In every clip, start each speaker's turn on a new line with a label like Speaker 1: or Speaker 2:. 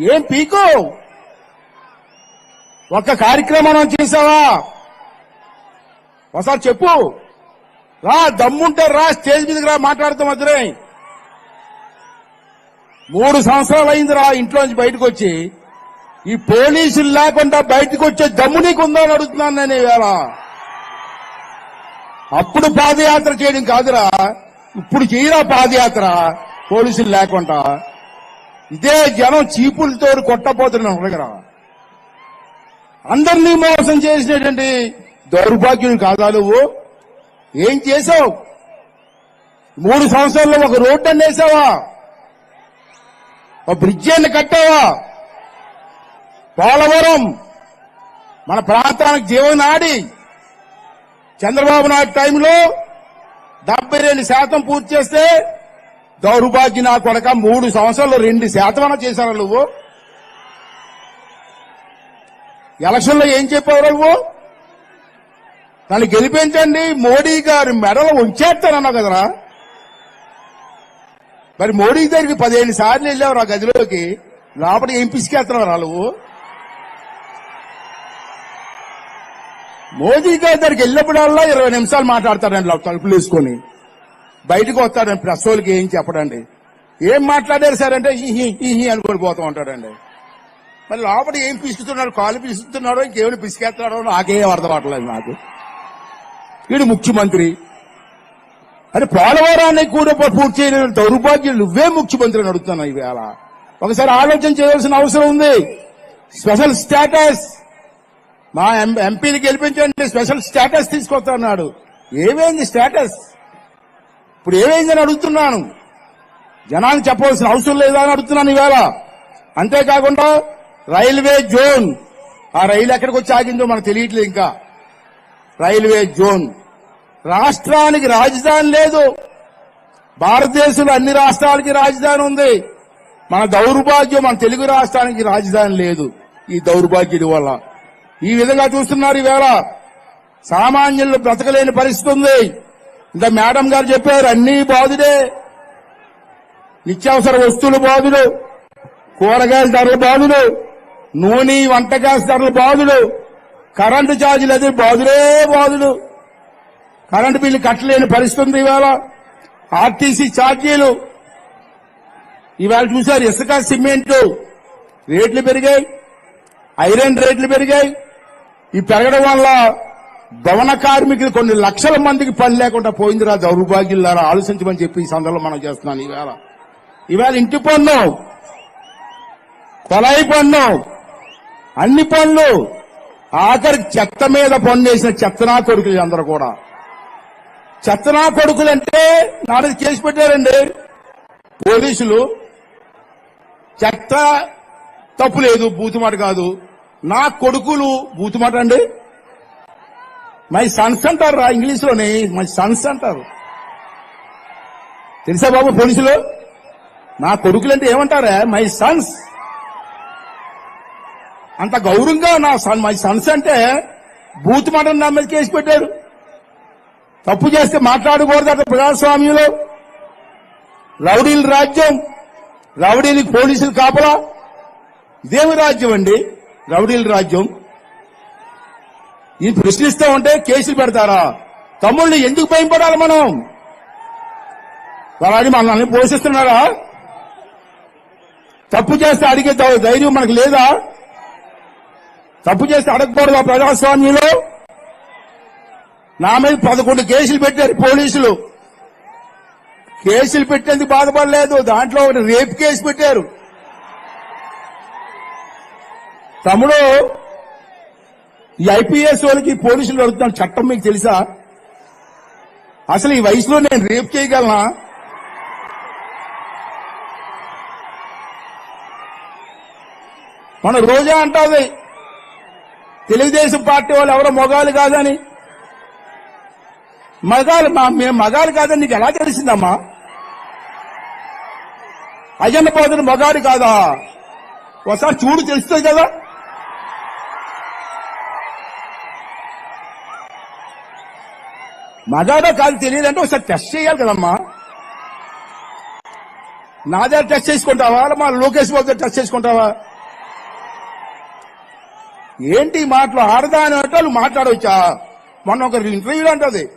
Speaker 1: ఏం పీకు? ఒక కార్యక్రమం చేసావా? ఒకసారి చెప్పు. రా దమ్ముంటే రా స్టేజ్ మీదకి రా మాట్లాడుతాం మధురై మూడు సంవత్సరాలు అయింది రా ఇంట్లోంచి బయటకు వచ్చి. ఈ పోలీసులు లేకుండా బయటకు వచ్చే దమ్ము నీకు ఉందా అని అడుగుతున్నాను నేను ఇవాళ. అప్పుడు పాదయాత్ర చేయడం కాదురా. ఇప్పుడు చేయరా పాదయాత్ర పోలీసులు లేకుండా. ఇదే జనం చీపులతో కొట్టపోతున్నాను దగ్గర. అందరినీ మోసం చేసినటువంటి దౌర్భాగ్యం కాదా నువ్వు? ఏం చేసావు మూడు సంవత్సరాల్లో ఒక రోడ్డు అని వేసావా ఒక బ్రిడ్జి అని కట్టావా? పోలవరం మన ప్రాంతానికి జీవనాడి చంద్రబాబు నాయుడు టైంలో డెబ్బై రెండు శాతం పూర్తి చేస్తే దౌర్భాగ్య నా కొడక మూడు సంవత్సరాలు రెండు శాతం చేశారా నువ్వు? ఎలక్షన్లో ఏం చెప్పావు నువ్వు? నన్ను గెలిపించండి మోడీ గారి మెడలు ఉంచేస్తానన్నావు కదరా. మరి మోడీ దగ్గరికి పదిహేను సార్లు వెళ్ళావు ఆ గదిలోకి. లోపల ఏం పిసికేస్తున్నావు నువ్వు? మోదీ గారి దగ్గరికి వెళ్ళినప్పుడల్లా ఇరవై నిమిషాలు మాట్లాడతాడండి లోపల తలుపులు వేసుకొని. బయటకు వస్తాడండి ప్రసోలకి ఏం చెప్పడండి? ఏం మాట్లాడారు సార్ అంటే ఈ ఈ అనుకొని పోతూ ఉంటాడండి. మరి లోపల ఏం పిసుకుతున్నాడు కాలు పిసుకుతున్నాడో ఇంకేమైనా పిసికేస్తున్నాడో నాకే అర్థం అవట్లేదు నాకు. వీడు ముఖ్యమంత్రి. అని పోలవరాన్ని కూడా పూర్తి చేయని దౌర్భాగ్యం నువ్వే ముఖ్యమంత్రి అని అడుగుతున్నావు ఈవేళ ఒకసారి ఆలోచన చేయాల్సిన అవసరం ఉంది. Special status. మా ఎం- ఎంపీని గెలిపించండి స్పెషల్ స్టేటస్ తీసుకొస్తున్నాడు ఏమైంది స్టేటస్? ఇప్పుడు ఏమైందని అడుగుతున్నాను. జనానికి చెప్పవలసిన అవసరం లేదా అని అడుగుతున్నాను ఈవేళ అంతేకాకుండా రైల్వే జోన్. ఆ రైలు ఎక్కడికి వచ్చి ఆగిందో మనకు తెలియట్లేదు ఇంకా. Railway zone. రాష్ట్రానికి రాజధాని లేదు. భారతదేశంలో అన్ని రాష్ట్రాలకి రాజధాని ఉంది. మన దౌర్భాగ్యం మన తెలుగు రాష్ట్రానికి రాజధాని లేదు. ఈ దౌర్భాగ్యుడి వల్ల. ఈ విధంగా చూస్తున్నారు ఈవేళ సామాన్యులు బ్రతకలేని పరిస్థితి ఉంది. ఇంకా మేడం గారు చెప్పారు అన్ని బాధుడే. నిత్యావసర వస్తువులు బాధుడు. కూరగాయల ధరలు బాధుడు. నూనె వంట గ్యాస్ ధరలు బాధుడు. కరెంటు ఛార్జీలు అది బాధుడే బాధుడు. కరెంటు బిల్లు కట్టలేని పరిస్థితి ఉంది ఇవాళ. ఆర్టీసీ ఛార్జీలు. ఇవాళ చూశారు ఇసుక సిమెంట్ రేట్లు పెరిగాయి. ఐరన్ రేట్లు పెరిగాయి. ఈ పెరగడం వల్ల భవన కార్మికులు కొన్ని లక్షల మందికి పని లేకుండా పోయిందిరా దౌర్భాగ్యులారా ఆలోచించమని చెప్పి ఈ సందర్భంలో మనం చేస్తున్నాను ఈవేళ ఈవేళ ఇంటి పన్ను కొలాయి పన్ను అన్ని పనులు ఆఖరి చెత్త మీద పన్నేసిన చెత్తనా కొడుకులు అందరూ కూడా. చెత్తనా కొడుకులు అంటే నాడు కేసు పెట్టారండి. పోలీసులు చెత్త తప్పు లేదు బూతుమాట కాదు. నా కొడుకులు బూతుమాట అండి. మై సన్స్ అంటారు రా ఇంగ్లీష్లోని మై సన్స్ అంటారు. తెలుసా బాబు పోలీసులు? నా కొడుకులు అంటే ఏమంటారా? My sons. అంత గౌరవంగా నా సన్ మై సన్స్ అంటే బూత్ మటన్ నా మీద కేసు పెట్టారు. తప్పు చేస్తే మాట్లాడకూడదు అక్కడ ప్రజాస్వామ్యంలో. రౌడీల రాజ్యం రౌడీలకు పోలీసులు కాపలా. ఇదేమి రాజ్యం అండి? రౌడీల రాజ్యం. ఈ ప్రశ్నిస్తూ ఉంటే కేసులు పెడతారా? తమ్ముళ్ళని ఎందుకు భయపడాలి మనం? వాళ్ళని మనల్ని పోషిస్తున్నారా తప్పు చేస్తే అడిగే ధైర్యం మనకు లేదా? తప్పు చేస్తే అడగకూడదు ప్రజాస్వామ్యంలో? నా మీద పదకొండు కేసులు పెట్టారు పోలీసులు. కేసులు పెట్టేందుకు బాధపడలేదు. దాంట్లో ఒకటి రేప్ కేసు పెట్టారు. తమ్ముడు ఈ ఐపీఎస్ వాళ్ళకి పోలీసులు అడుగుతున్న చట్టం మీకు తెలుసా? అసలు ఈ వయసులో నేను రేప్ చేయగలనా? మన రోజా అంటుంది తెలుగుదేశం పార్టీ వాళ్ళు ఎవరో మొగాలు కాదని. మగాలు మా మేము మగాలు కాదని నీకు ఎలా తెలిసిందమ్మా? అజన్న పోతున్న మగాడు కాదా? ఒకసారి చూడు తెలుస్తుంది కదా? మగాడో కాదు తెలియదంటే ఒకసారి టెస్ట్ చేయాలి కదమ్మా. నా దగ్గర టెస్ట్ చేసుకుంటావా? మా లోకేష్ బాబు దగ్గర టెస్ట్ చేసుకుంటావా? ఏంటి మాటలు? ఆడదా అని అంటే వాళ్ళు మాట్లాడవచ్చా మొన్న ఒక ఇంటర్వ్యూలో అంటది.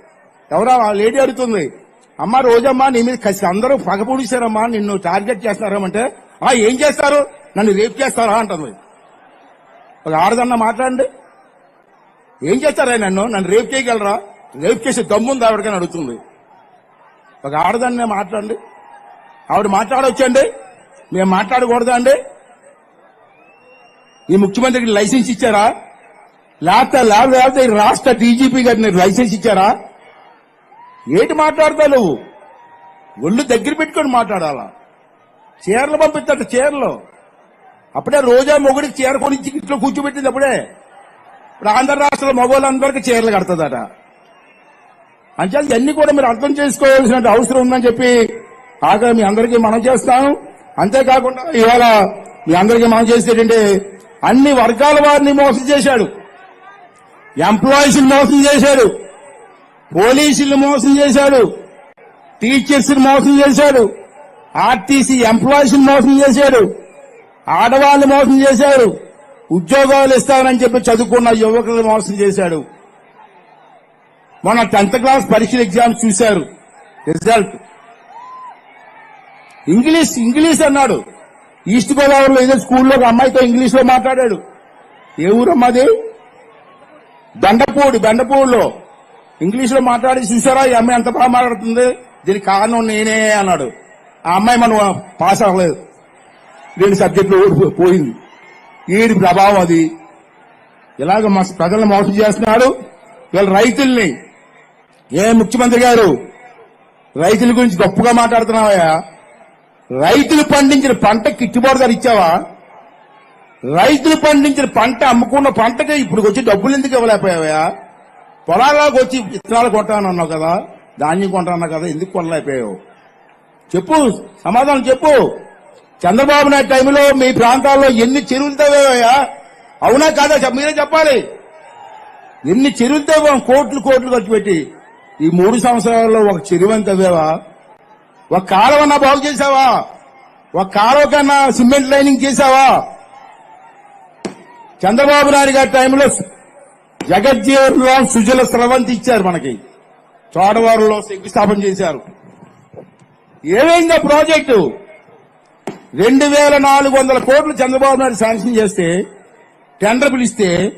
Speaker 1: ఎవరో ఆ లేడీ అడుగుతుంది. అమ్మ రోజమ్మా నీ మీద కసి అందరూ పగపొడిచారమ్మా నిన్ను టార్గెట్ చేస్తున్నారమంటే ఆ ఏం చేస్తారు? నన్ను రేప్ చేస్తారా అంటుంది. ఒక ఆడదన్న మాట్లాడండి. ఏం చేస్తారా నన్ను? నన్ను రేప్ చేయగలరా? రేప్ దమ్ముంది ఆవిడకని అడుగుతుంది. ఒక ఆడదాన్ని మాట్లాడండి. ఆవిడ మాట్లాడవచ్చండి మేము మాట్లాడకూడదా అండి? ఈ ముఖ్యమంత్రికి లైసెన్స్ ఇచ్చారా? లేకపోతే లేకపోతే రాష్ట్ర డీజీపీ గారిని లైసెన్స్ ఇచ్చారా? ఏంటి మాట్లాడతా నువ్వు? ఒళ్ళు దగ్గర పెట్టుకొని మాట్లాడాలా? చీరలు పంపిస్తాడు చీరలు. అప్పుడే రోజా మొగుడికి చీర కొనిచ్చి ఇంట్లో కూర్చోబెట్టింది అప్పుడే. ఇప్పుడు ఆంధ్ర రాష్ట్రంలో మగవాళ్ళందరికీ చీరలు కడుతుందట. అంటే ఇవన్నీ కూడా మీరు అర్థం చేసుకోవాల్సిన అవసరం ఉందని చెప్పి ఆగా మీ అందరికీ మనం చేస్తాం. అంతేకాకుండా ఇవాళ మీ అందరికీ మనం చేసేటంటే అన్ని వర్గాల వారిని మోసం చేశాడు. ఎంప్లాయీస్ మోసం చేశాడు. పోలీసులు మోసం చేశాడు. టీచర్స్ మోసం చేశాడు. ఆర్టీసీ ఎంప్లాయీస్ మోసం చేశాడు. ఆడవాళ్ళు మోసం చేశాడు. ఉద్యోగాలు ఇస్తానని చెప్పి చదువుకున్న యువకులు మోసం చేశాడు. మొన్న టెన్త్ క్లాస్ పరీక్షల ఎగ్జామ్స్ చూశారు. రిజల్ట్ ఇంగ్లీష్ ఇంగ్లీష్ అన్నాడు. ఈస్ట్ గోదావరిలో ఏదో స్కూల్లో ఒక అమ్మాయితో ఇంగ్లీష్లో మాట్లాడాడు. ఏ ఊరమ్మది బెండపూడి బెండపూడిలో ఇంగ్లీష్లో మాట్లాడి చూసారా ఈ అమ్మాయి ఎంత బాగా మాట్లాడుతుంది? దీనికి కారణం నేనే అన్నాడు. ఆ అమ్మాయి మనం పాస్ అవ్వలేదు. రెండు సబ్జెక్టులు పోయింది. ఏడు ప్రభావం అది. ఇలాగ మా ప్రజలను మోసం చేస్తున్నాడు. వీళ్ళ రైతుల్ని ఏ ముఖ్యమంత్రి గారు? రైతుల గురించి గొప్పగా మాట్లాడుతున్నావయ్యా. రైతులు పండించిన పంట గిట్టుబాటు ధర ఇచ్చావా? రైతులు పండించిన పంట అమ్ముకున్న పంటకి ఇప్పుడు వచ్చి డబ్బులు ఎందుకు ఇవ్వలేకపోయావా పొలాల్లోకి వచ్చి విత్తనాలు కొంటానన్నావు కదా ధాన్యం కొంటానన్నావు కదా ఎందుకు కొనలేకపోయావు? చెప్పు సమాధానం చెప్పు. చంద్రబాబు నాయుడు టైంలో మీ ప్రాంతాల్లో ఎన్ని చెరువులు తవ్వావయ్యా? అవునా కాదా? చెప్ప- మీరే చెప్పాలి. ఎన్ని చెరువులు తవ్వాం? కోట్లు కోట్లు ఖర్చు పెట్టి. ఈ మూడు సంవత్సరాల్లో ఒక చెరువు తవ్వావా ఒక కాలువన్నా బాగు చేసావా ఒక కాలువ కన్నా సిమెంట్ లైనింగ్ చేసావా చంద్రబాబు నాయుడు గారి టైంలో జగజ్జీవన్లో సుజల స్రవంతి ఇచ్చారు మనకి. చోడవారులో శంకుస్థాపన చేశారు. ఏమైందా ప్రాజెక్టు? రెండు వేల నాలుగు వందల కోట్లు చంద్రబాబు నాయుడు శాంక్షన్ చేస్తే టెండర్ పిలిస్తే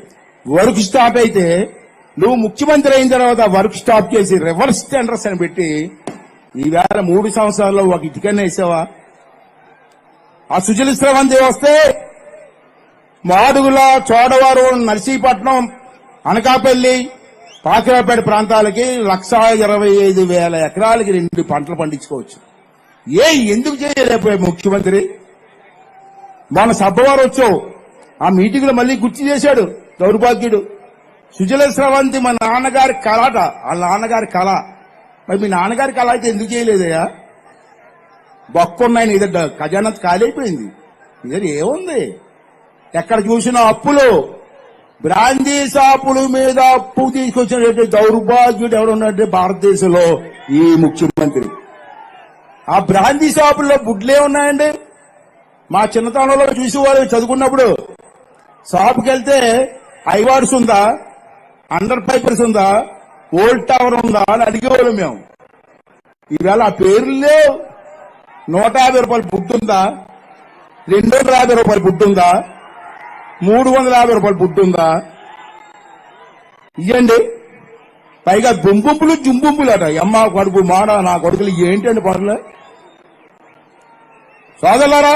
Speaker 1: వర్క్ స్టాప్ అయితే నువ్వు ముఖ్యమంత్రి అయిన తర్వాత వర్క్ స్టాప్ చేసి రివర్స్ టెండర్స్ అని పెట్టి ఈవేళ మూడు సంవత్సరాల్లో ఒక ఇటుకన్నా వేసావా? ఆ సుజల స్రవంతి వస్తే మాడుగుల చోడవారు నర్సీపట్నం అనకాపల్లి పాకిరాపేట ప్రాంతాలకి లక్షా ఇరవై ఐదు వేల ఎకరాలకి రెండు పంటలు పండించుకోవచ్చు. ఏ ఎందుకు చేయలేకపోయా ముఖ్యమంత్రి? మన సభవారు వచ్చావు. ఆ మీటింగ్లో మళ్ళీ గుర్తు చేశాడు దౌర్భాగ్యుడు. సుజల స్రవంతి మా నాన్నగారి కళట వాళ్ళ నాన్నగారి కళ. మరి మీ నాన్నగారి కళ అయితే ఎందుకు చేయలేదయ్యా? బొక్కున్నాయి నీ దగ్గర. ఖజానా ఖాళీ అయిపోయింది నీ దగ్గర ఏముంది? ఎక్కడ చూసినా అప్పులు. బ్రాందీ షాపుల మీద అప్పు తీసుకొచ్చినటువంటి దౌర్భాగ్యుడు ఎవడున్నట్టు భారతదేశంలో ఈ ముఖ్యమంత్రి. ఆ బ్రాందీ షాపుల్లో గుడ్లే ఉన్నాయండి. మా చిన్నతనంలో చూసేవారు చదువుకున్నప్పుడు. షాప్కి వెళ్తే ఐవార్డ్స్ ఉందా? అండర్ పైపర్స్ ఉందా? ఓల్డ్ టవర్ ఉందా అని అడిగేవాళ్ళం మేము. ఈవేళ ఆ పేర్లు నూట యాభై రూపాయలు పుట్టుందా రెండు వందల యాభై రూపాయలు పుట్టుందా మూడు వందల యాభై రూపాయలు పుట్టుందా ఇవ్వండి పైగా దుంపుంపులు జుంపుంపులు అట అమ్మ కొడుకు మాడ నా కొడుకులు ఏంటండి పనులు? సోదరులారా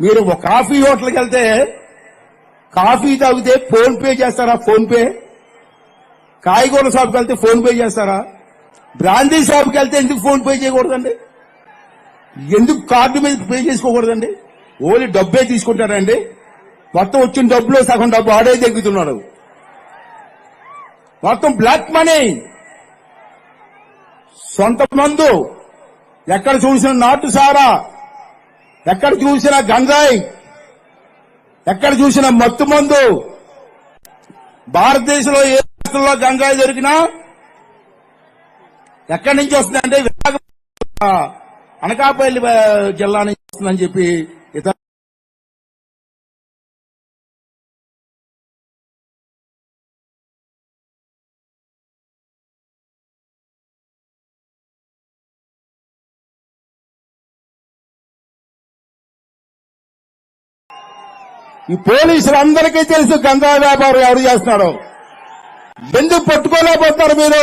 Speaker 1: మీరు ఒక కాఫీ హోటల్కి వెళ్తే కాఫీ తాగితే ఫోన్ పే చేస్తారా? PhonePe? కాయగూర షాప్కి వెళ్తే ఫోన్ పే చేస్తారా? బ్రాందీ షాప్కి వెళ్తే ఎందుకు ఫోన్ పే చేయకూడదండి? ఎందుకు కార్డు మీద పే చేసుకోకూడదండి? ఓన్లీ డబ్బే తీసుకుంటారండి. మొత్తం వచ్చిన డబ్బులో సగం డబ్బు ఆడే దగ్గుతున్నాడు మొత్తం బ్లాక్ మనీ. సొంత మందు. ఎక్కడ చూసిన నాటు సారా. ఎక్కడ చూసిన గంజాయి. ఎక్కడ చూసినా మత్తు మందు. భారతదేశంలో ఏ రాష్ట్రంలో గంగా దొరికినా ఎక్కడి నుంచి వస్తుందంటే విశాఖ అనకాపల్లి జిల్లా నుంచి వస్తుందని చెప్పి ఈ పోలీసులందరికీ తెలుసు గంజాయి వ్యాపారం ఎవరు చేస్తున్నాడు. ఎందుకు పట్టుకోలేకపోతారు మీరు.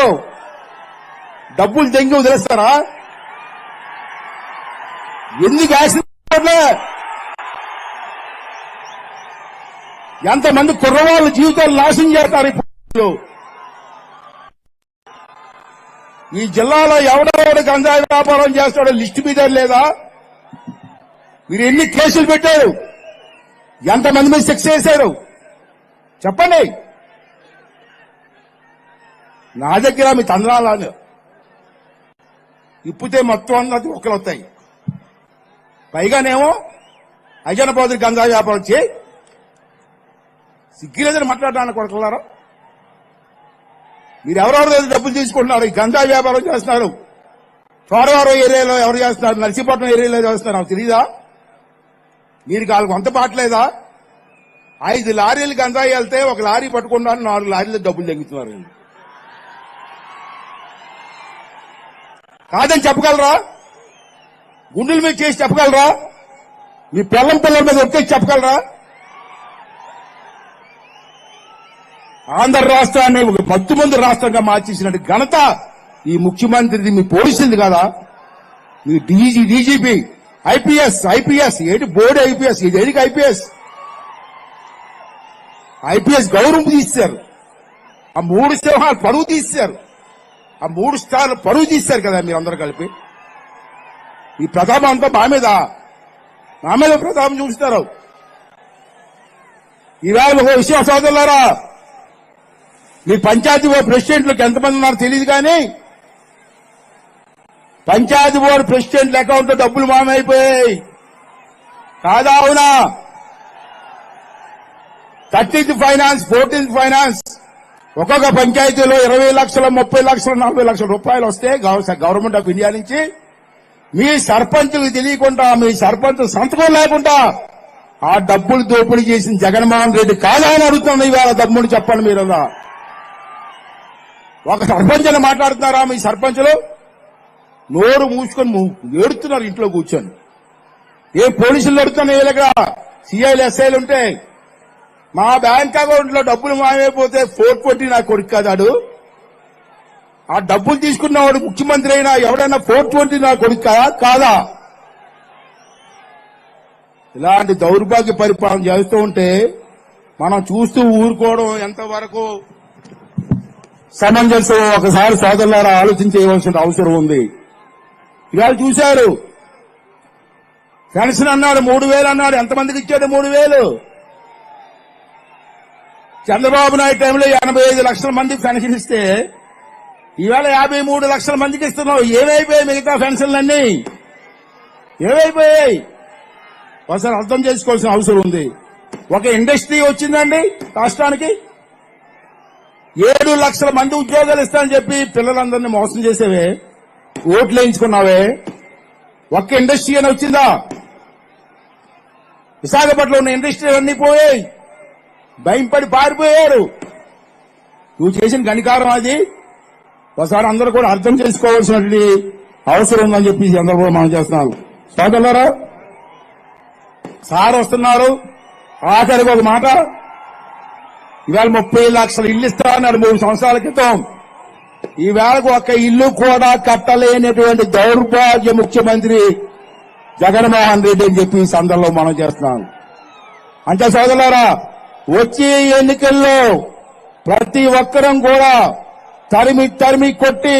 Speaker 1: డబ్బులు దెంగి వదిలేస్తారా? ఎందుకు యాక్సిడెంట్ ఎంతమంది కుర్రవాళ్ళు జీవితాలు నాశనం చేస్తారు ఈ పోలీసులు ఈ జిల్లాలో ఎవడెవడు గంజాయి వ్యాపారం చేస్తాడో లిస్టు మీద లేదా? మీరు ఎన్ని కేసులు పెట్టారు? ఎంతమంది మీద శిక్ష చేశారు చెప్పండి. నా దగ్గర మీ తండ్రాలు ఇప్పుతే మొత్తం అన్నది ఒక్కలు వస్తాయి. పైగానేమో అజనపోతులు గంగా వ్యాపారం వచ్చి సిగ్గులేదని మాట్లాడడానికి కొడుకున్నారా మీరు ఎవరెవరి దగ్గర డబ్బులు తీసుకుంటున్నారు? ఈ గంజాయి వ్యాపారం చేస్తున్నారు. చోడవరం ఏరియాలో ఎవరు చేస్తున్నారు? నర్సీపట్నం ఏరియాలో చేస్తున్నారు? నాకు తెలీదా? మీరు వాళ్ళకి వంత పాటలేదా? ఐదు లారీలు గంజాయి వెళ్తే ఒక లారీ పట్టుకున్నాను నాలుగు లారీలు డబ్బులు తగ్గుతున్నారు కాదని చెప్పగలరా? గుండెల మీద చేసి చెప్పగలరా? మీ పిల్లం పిల్లల మీద ఒక్కేసి చెప్పగలరా? ఆంధ్ర రాష్ట్రాన్ని ఒక పత్తు మంది రాష్ట్రంగా మార్చేసినట్టు ఘనత ఈ ముఖ్యమంత్రిది మీ పోలీసులది కదా? మీ డీజీ డీజీపీ ఐపీఎస్ ఐపీఎస్ ఏంటి బోర్డు ఐపీఎస్ ఇది ఏడికి ఐపీఎస్? ఐపీఎస్ గౌరవం తీశారు. ఆ మూడు సింహాలు పరువు తీశారు. ఆ మూడు స్టార్లు పరువు తీశారు కదా మీరందరూ కలిపి. ఈ ప్రతాపం అంతా మా మీద నా మీద ప్రతాపం చూపిస్తారు. ఈవేళ ఒక విషయం సోదరులారా మీ పంచాయతీ ప్రెసిడెంట్లకు ఎంతమంది ఉన్నారో తెలియదు కానీ పంచాయతీ బోర్డు ప్రెసిడెంట్ల అకౌంట్లో డబ్బులు మామైపోయాయి కాదా అవునా? థర్టీన్త్ ఫైనాన్స్ ఫోర్టీన్త్ ఫైనాన్స్ ఒక్కొక్క పంచాయతీలో ఇరవై లక్షల ముప్పై లక్షల నలభై లక్షల రూపాయలు వస్తే గవర్నమెంట్ ఆఫ్ ఇండియా నుంచి మీ సర్పంచులకు తెలియకుండా మీ సర్పంచ్ సంతకం లేకుండా ఆ డబ్బులు దోపిడీ చేసిన జగన్మోహన్ రెడ్డి కాదా అని అడుగుతున్నాను ఇవాళ డబ్బులు చెప్పండి మీరు ఒక సర్పంచ్ మాట్లాడుతున్నారా మీ సర్పంచులు? నోరు మూసుకొని ఏడుతున్నారు ఇంట్లో కూర్చొని. ఏ పోలీసులు ఏడుతున్నా దగ్గర? సిఐలు ఎస్ఐలు ఉంటాయి మా బ్యాంక్ అకౌంట్లో డబ్బులు మాయమైపోతే ఫోర్ ట్వంటీ నా కొడుకు కాదాడు ఆ డబ్బులు తీసుకున్నవాడు ముఖ్యమంత్రి అయినా ఎవడైనా ఫోర్ ట్వంటీ నా కొడుకు కాదా కాదా? ఇలాంటి దౌర్భాగ్య పరిపాలన చేస్తూ ఉంటే మనం చూస్తూ ఊరుకోవడం ఎంతవరకు సమంజసం ఒకసారి సోదరులారా ఆలోచించేయవలసిన అవసరం ఉంది. ఇవాళ చూశారు. పెన్షన్ అన్నాడు మూడు వేలు అన్నాడు. ఎంతమందికి ఇచ్చాడు మూడు వేలు? చంద్రబాబు నాయుడు టైంలో ఎనభై ఐదు లక్షల మందికి పెన్షన్ ఇస్తే ఈవేళ యాభై మూడు లక్షల మందికి ఇస్తున్నావు. ఏమైపోయాయి మిగతా పెన్షన్లన్నీ? ఏమైపోయాయి? ఒకసారి అర్థం చేసుకోవాల్సిన అవసరం ఉంది. ఒక ఇండస్ట్రీ వచ్చిందండి రాష్ట్రానికి. ఏడు లక్షల మంది ఉద్యోగాలు ఇస్తానని చెప్పి పిల్లలందరినీ మోసం చేసేవే. ఓట్లు వేయించుకున్నావే? ఒక్క ఇండస్ట్రీ అని వచ్చిందా? విశాఖపట్నంలో ఉన్న ఇండస్ట్రీ అన్ని పోయాయి. భయంపడి పారిపోయారు. నువ్వు చేసిన గణికారం అది. ఒకసారి అందరూ కూడా అర్థం చేసుకోవాల్సినటువంటి అవసరం ఉందని చెప్పి అందరూ సందర్భంలో మనం చేస్తున్నాం. సోదరులారా సార్ వస్తున్నారు. ఆఖరికి ఒక మాట. ఇవాళ ముప్పై లక్షల ఇల్లు ఇస్తా అన్నాడు మూడు సంవత్సరాల క్రితం. ఈవేళకు ఒక్క ఇల్లు కూడా కట్టలేనటువంటి దౌర్భాగ్య ముఖ్యమంత్రి జగన్మోహన్ రెడ్డి అని చెప్పి ఈ సందర్భంలో మనం చేస్తున్నాం. అంటే సోదరులారా వచ్చే ఎన్నికల్లో ప్రతి ఒక్కరం కూడా తరిమి తరిమి కొట్టి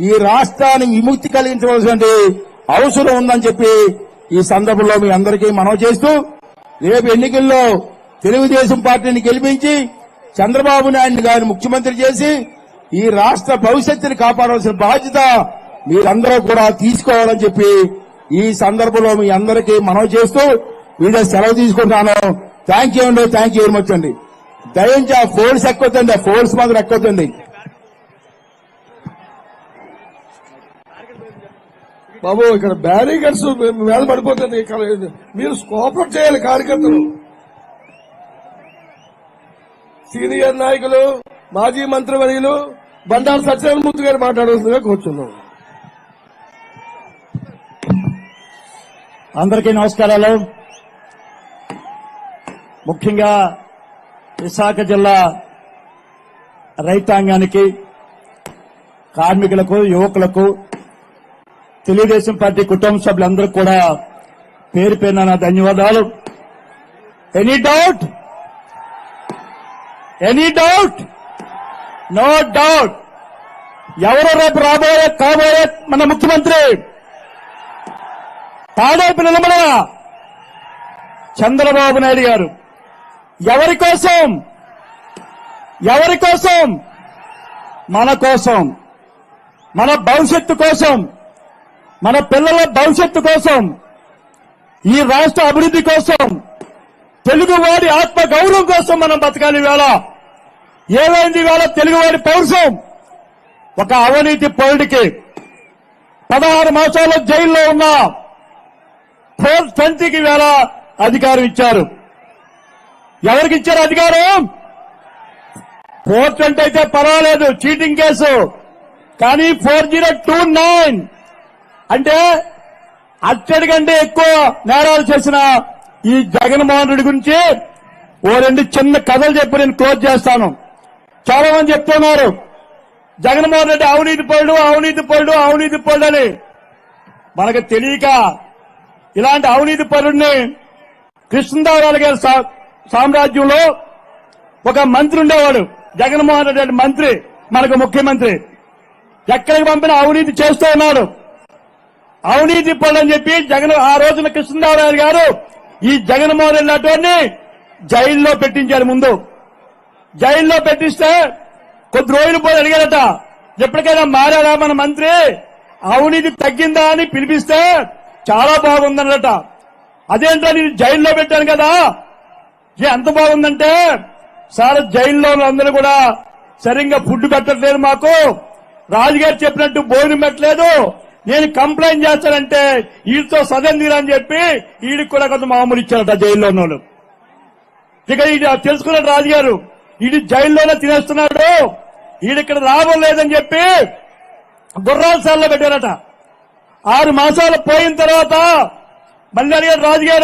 Speaker 1: ఈ రాష్ట్రానికి విముక్తి కలిగించవలసిన అవసరం ఉందని చెప్పి ఈ సందర్భంలో మీ అందరికీ మనం చేస్తూ రేపు ఎన్నికల్లో తెలుగుదేశం పార్టీని గెలిపించి చంద్రబాబు నాయుడు గారిని ముఖ్యమంత్రి చేసి ఈ రాష్ట్ర భవిష్యత్తుని కాపాడవలసిన బాధ్యత మీరందరూ కూడా తీసుకోవాలని చెప్పి ఈ సందర్భంలో మీ అందరికీ మనం చేస్తూ వీడియో సెలవు తీసుకుంటాను థ్యాంక్ యూ అండి. థ్యాంక్ యూ వెరీ మచ్ అండి. దయించి ఆ ఫోర్స్ ఎక్కొద్దండి. ఆ ఫోర్స్ మాత్రం ఎక్కొద్దండి.
Speaker 2: బాబు ఇక్కడ బ్యారికేడ్స్ మీద పడిపోతుంది. మీరు కోఆపరేట్ చేయాలి కార్యకర్తలు. సీనియర్ నాయకులు మాజీ మంత్రివర్యులు బండారు సత్యనారాయణమూర్తి గారు మాట్లాడవలసిందిగా కూర్చున్నాం.
Speaker 3: అందరికీ నమస్కారాలు. ముఖ్యంగా విశాఖ జిల్లా రైతాంగానికి కార్మికులకు యువకులకు తెలుగుదేశం పార్టీ కుటుంబ సభ్యులందరూ కూడా పేరు పేరున నా ధన్యవాదాలు. Any doubt any doubt no doubt ఎవరు రేపు రాబోయే కాబోయే మన ముఖ్యమంత్రి? తాడేపు నిలబడ చంద్రబాబు నాయుడు గారు. ఎవరి కోసం? ఎవరి కోసం? మన కోసం. మన భవిష్యత్తు కోసం. మన పిల్లల భవిష్యత్తు కోసం. ఈ రాష్ట్ర అభివృద్ధి కోసం. తెలుగువాడి ఆత్మ గౌరవం కోసం మనం బతకాలి వేళ ఏమైంది వేళ తెలుగువాడి పౌరుషం ఒక అవినీతి పౌరుడికి పదహారు మాసాలు జైల్లో ఉన్న ఫోర్ ట్వంటీకి వేళ అధికారం ఇచ్చారు. ఎవరికి ఇచ్చారు అధికారం? ఫోర్ ట్వంటీ అయితే పర్వాలేదు చీటింగ్ కేసు. కానీ ఫోర్ జీరో టూ నైన్. అంటే అట్టడి కంటే ఎక్కువ నేరాలు చేసిన ఈ జగన్మోహన్ రెడ్డి గురించి ఓ రెండు చిన్న కథలు చెప్పి నేను క్లోజ్ చేస్తాను. చాలా మంది చెప్తున్నారు జగన్మోహన్ రెడ్డి అవినీతి పరుడు అవినీతి పరుడు అవినీతి పరుడు అని మనకు తెలియక ఇలాంటి అవినీతి పరుడిని కృష్ణదేవరాయలు గారి సా- సామ్రాజ్యంలో ఒక మంత్రి ఉండేవాడు. జగన్మోహన్ రెడ్డి మంత్రి మనకు ముఖ్యమంత్రి. ఎక్కడికి పంపిన అవినీతి చేస్తూ ఉన్నాడు. అవినీతి పనులు అని చెప్పి జగన్ ఆ రోజున కృష్ణదేవరాయలు గారు ఈ జగన్మోహన్ రెడ్డి అటువంటి జైల్లో పెట్టించారు ముందు. జైల్లో పెట్టిస్తే కొద్ది రోజులు పోయి అడిగారట. ఎప్పటికైనా మారాడా మన మంత్రి? అవినీతి తగ్గిందా అని పిలిపిస్తే చాలా బాగుందన్నట అదేంటో నేను జైల్లో పెట్టాను కదా? ఏ ఎంత బాగుందంటే సార్ జైల్లో అందరూ కూడా సరిగ్గా ఫుడ్ పెట్టట్లేదు మాకు. రాజుగారు చెప్పినట్టు భోజనం పెట్టలేదు. నేను కంప్లైంట్ చేస్తానంటే వీడితో సదన్ తీరని చెప్పి వీడికి కూడా కొంత మామూలు ఇచ్చారట జైల్లో ఉన్న ఇక తెలుసుకున్నాడు రాజుగారు. ఈడు జైల్లోనే తినేస్తున్నాడు. ఈడిక్కడ లాభం లేదని చెప్పి గుర్రాల సార్లో పెట్టారట. ఆరు మాసాలు పోయిన తర్వాత మళ్ళీ అడిగారు రాజుగారు